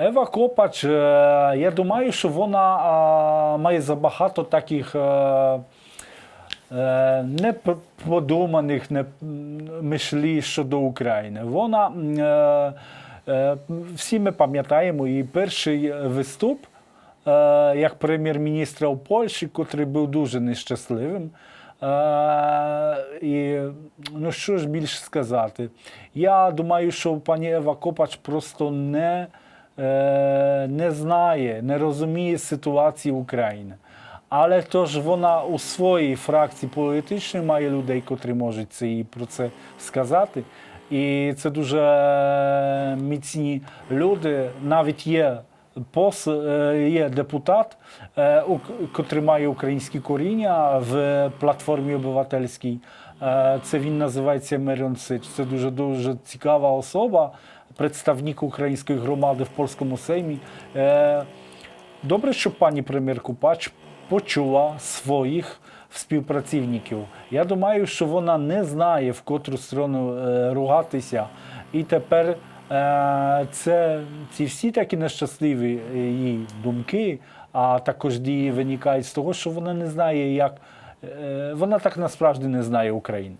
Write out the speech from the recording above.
Ева Копач, е, я думаю, що вона має забагато таких е, е, неподуманих не, мислі щодо України. Вона, всі ми пам'ятаємо її перший виступ як прем'єр-міністра у Польщі, котрий був дуже нещасливим. І ну що ж більше сказати? Я думаю, що пані Ева Копач просто не, не знає, не розуміє ситуації України. Але то ж вона у своїй фракції політичній має людей, котрі можуть це і про це сказати. І це дуже е, міцні люди. Навіть є пос, е, є депутат, е, котрий має українські коріння в платформі обивательській. Е, Це він називається Меріон Сич. Це дуже дуже цікава особа, представник української громади в польському сеймі. Добре, що пані прем'єр Купач почула своїх співпрацівників. Я думаю, що вона не знає, в котру сторону ругатися. І тепер це, ці всі такі нещасливі е, її думки, а також дії виникають з того, що вона не знає, як е, вона так насправді не знає України.